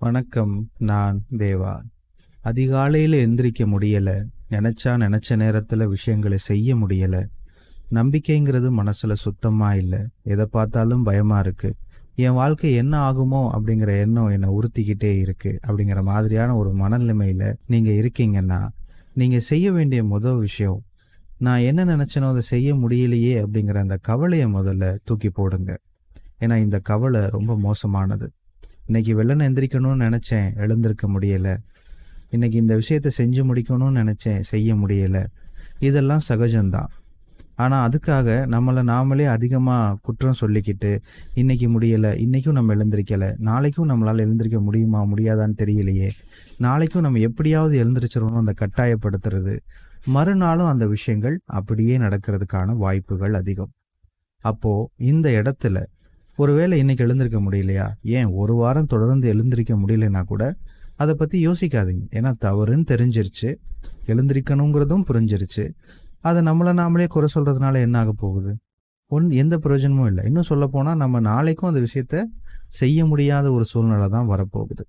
வணக்கம் நான் தேவா. அதிகாலையில் எந்திரிக்க முடியலை. நினச்சா நினச்ச நேரத்தில் விஷயங்களை செய்ய முடியலை. நம்பிக்கைங்கிறது மனசில் சுத்தமாக இல்லை. எதை பார்த்தாலும் பயமாக இருக்குது என் வாழ்க்கை என்ன ஆகுமோ அப்படிங்கிற எண்ணம் என்னை உறுத்திக்கிட்டே இருக்குது அப்படிங்கிற மாதிரியான ஒரு மனநிலைமையில் நீங்கள் இருக்கீங்கன்னா நீங்கள் செய்ய வேண்டிய முதல் விஷயம் நான் என்ன நினச்சனோ அதை செய்ய முடியலையே அப்படிங்கிற அந்த கவலையை முதல்ல தூக்கி போடுங்க. ஏன்னா இந்த கவலை ரொம்ப மோசமானது. இன்னைக்கு வெள்ளனை எந்திரிக்கணும்னு நினச்சேன் எழுந்திருக்க முடியலை. இன்னைக்கு இந்த விஷயத்த செஞ்சு முடிக்கணும்னு நினச்சேன் செய்ய முடியலை. இதெல்லாம் சகஜம்தான். ஆனால் அதுக்காக நம்மளை நாமளே அதிகமாக குற்றம் சொல்லிக்கிட்டு இன்னைக்கு முடியலை இன்னைக்கும் நம்ம எழுந்திருக்கலை நாளைக்கும் நம்மளால் எழுந்திருக்க முடியுமா முடியாதான்னு தெரியலையே. நாளைக்கும் நம்ம எப்படியாவது எழுந்திரிச்சிடணும் அந்த கட்டாயப்படுத்துறது. மறுநாளும் அந்த விஷயங்கள் அப்படியே நடக்கிறதுக்கான வாய்ப்புகள் அதிகம். அப்போ இந்த இடத்துல ஒருவேளை இன்னைக்கு எழுந்திருக்க முடியலையா? ஏன் ஒரு வாரம் தொடர்ந்து எழுந்திருக்க முடியலன்னா கூட அதை பற்றி யோசிக்காதீங்க. ஏன்னா தவறுன்னு தெரிஞ்சிருச்சு. எழுந்திருக்கணுங்கிறதும் புரிஞ்சிருச்சு. அதை நம்மளை நாமளே குறை சொல்கிறதுனால என்ன ஆக போகுது? ஒன் எந்த பிரயோஜனமும் இல்லை. இன்னும் சொல்லப்போனால் நம்ம நாளைக்கும் அந்த விஷயத்த செய்ய முடியாத ஒரு சூழ்நிலை தான் வரப்போகுது.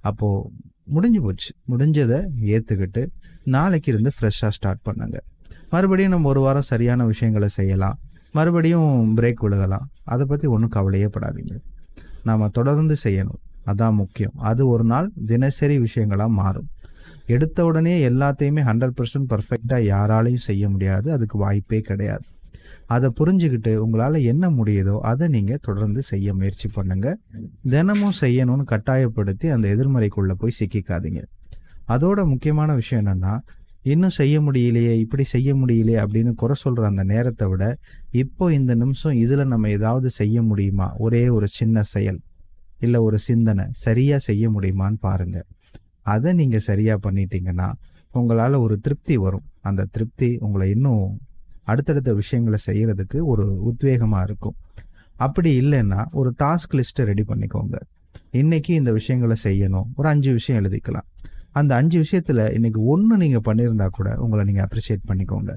அப்போது முடிஞ்சு போச்சு. முடிஞ்சதை ஏற்றுக்கிட்டு நாளைக்கு இருந்து ஃப்ரெஷ்ஷாக ஸ்டார்ட் பண்ணுங்க. மறுபடியும் நம்ம ஒரு வாரம் சரியான விஷயங்களை செய்யலாம். மறுபடியும் பிரேக் விழுகலாம். அதை பற்றி ஒன்றும் கவலையே படாதீங்க. நாம் தொடர்ந்து செய்யணும். அதான் முக்கியம். அது ஒரு நாள் தினசரி விஷயங்களாக மாறும். எடுத்த உடனே எல்லாத்தையுமே ஹண்ட்ரட் பர்சன்ட் பர்ஃபெக்டாக யாராலையும் செய்ய முடியாது. அதுக்கு வாய்ப்பே கிடையாது. அதை புரிஞ்சுக்கிட்டு உங்களால் என்ன முடியுதோ அதை நீங்கள் தொடர்ந்து செய்ய முயற்சி பண்ணுங்க. தினமும் செய்யணும்னு கட்டாயப்படுத்தி அந்த எதிர்மறைக்குள்ளே போய் சிக்கிக்காதீங்க. அதோட முக்கியமான விஷயம் என்னென்னா இன்னும் செய்ய முடியலையே இப்படி செய்ய முடியலையே அப்படின்னு குறை சொல்கிற அந்த நேரத்தை விட இப்போ இந்த நிமிஷம் இதில் நம்ம ஏதாவது செய்ய முடியுமா? ஒரே ஒரு சின்ன செயல் இல்லை ஒரு சிந்தனை சரியாக செய்ய முடியுமான்னு பாருங்க. அதை நீங்கள் சரியாக பண்ணிட்டீங்கன்னா உங்களால் ஒரு திருப்தி வரும். அந்த திருப்தி உங்களை இன்னும் அடுத்தடுத்த விஷயங்களை செய்யறதுக்கு ஒரு உத்வேகமாக இருக்கும். அப்படி இல்லைன்னா ஒரு டாஸ்க் லிஸ்ட்டை ரெடி பண்ணிக்கோங்க. இன்னைக்கு இந்த விஷயங்களை செய்யணும். ஒரு அஞ்சு விஷயம் எழுதிக்கலாம். அந்த அஞ்சு விஷயத்தில் இன்னைக்கு ஒன்று நீங்கள் பண்ணியிருந்தா கூட உங்களை நீங்கள் அப்ரிஷியேட் பண்ணிக்கோங்க.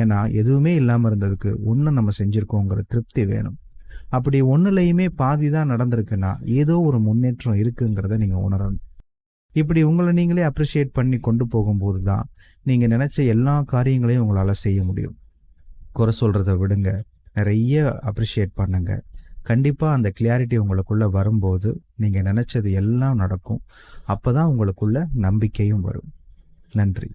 ஏன்னா எதுவுமே இல்லாமல் இருந்ததுக்கு ஒன்று நம்ம செஞ்சுருக்கோங்கிற திருப்தி வேணும். அப்படி ஒன்றுலையுமே பாதி தான் நடந்திருக்குன்னா ஏதோ ஒரு முன்னேற்றம் இருக்குங்கிறத நீங்கள் உணரணும். இப்படி உங்களை நீங்களே அப்ரிஷியேட் பண்ணி கொண்டு போகும்போது தான் நீங்கள் நினச்ச எல்லா காரியங்களையும் உங்களால் செய்ய முடியும். குறை சொல்கிறத விடுங்க. நிறைய அப்ரிஷியேட் பண்ணுங்கள் கண்டிப்பாக அந்த கிளியாரிட்டி உங்களுக்குள்ளே வரும்போது நீங்கள் நினச்சது எல்லாம் நடக்கும். அப்போ தான் உங்களுக்குள்ள நம்பிக்கையும் வரும். நன்றி.